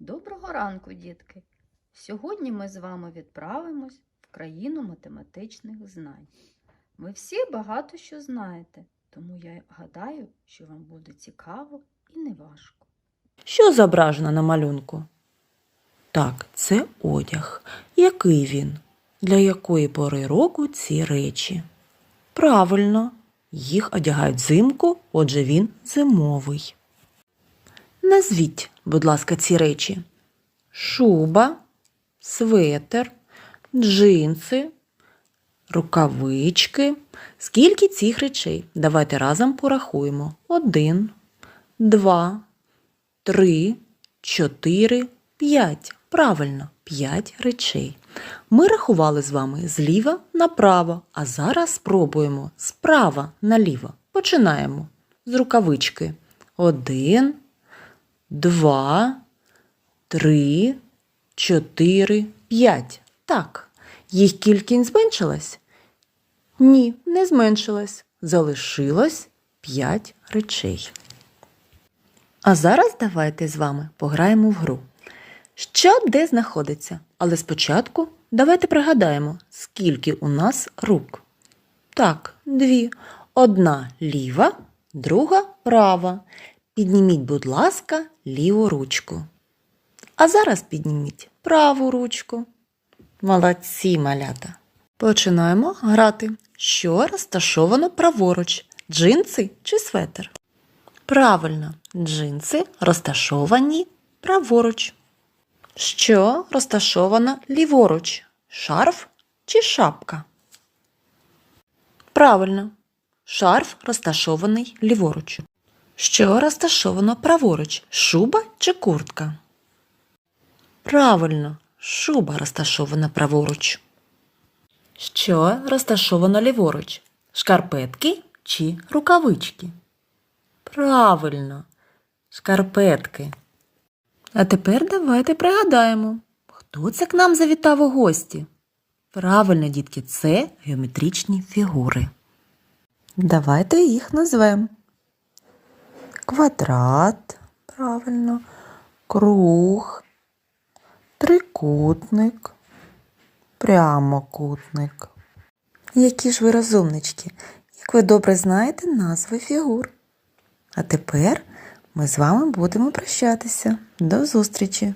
Доброго ранку, дітки! Сьогодні ми з вами відправимось в країну математичних знань. Ви всі багато що знаєте, тому я гадаю, що вам буде цікаво і неважко. Що зображено на малюнку? Так, це одяг. Який він? Для якої пори року ці речі? Правильно, їх одягають взимку, отже він зимовий. Назвіть, будь ласка, ці речі: шуба, светер, джинси, рукавички. Скільки цих речей? Давайте разом порахуємо. Один, два, три, чотири, п'ять. Правильно, п'ять речей. Ми рахували з вами зліва направо, а зараз спробуємо справа наліво. Починаємо з рукавички. Один, два, три, чотири, п'ять. Так, їх кількість зменшилась? Ні, не зменшилась. Залишилось п'ять речей. А зараз давайте з вами пограємо в гру. Що де знаходиться? Але спочатку давайте пригадаємо, скільки у нас рук. Так, дві. Одна ліва, друга права. Підніміть, будь ласка, ліву ручку. А зараз підніміть праву ручку. Молодці, малята. Починаємо грати. Що розташовано праворуч? Джинси чи светр? Правильно, джинси розташовані праворуч. Що розташовано ліворуч? Шарф чи шапка? Правильно, шарф розташований ліворуч. Що розташовано праворуч? Шуба чи куртка? Правильно, шуба розташована праворуч. Що розташовано ліворуч? Шкарпетки чи рукавички? Правильно, шкарпетки. А тепер давайте пригадаємо, хто це к нам завітав у гості? Правильно, дітки, це геометричні фігури. Давайте їх назвемо. Квадрат, правильно, круг, трикутник, прямокутник. Які ж ви розумнички, як ви добре знаєте назви фігур. А тепер ми з вами будемо прощатися. До зустрічі!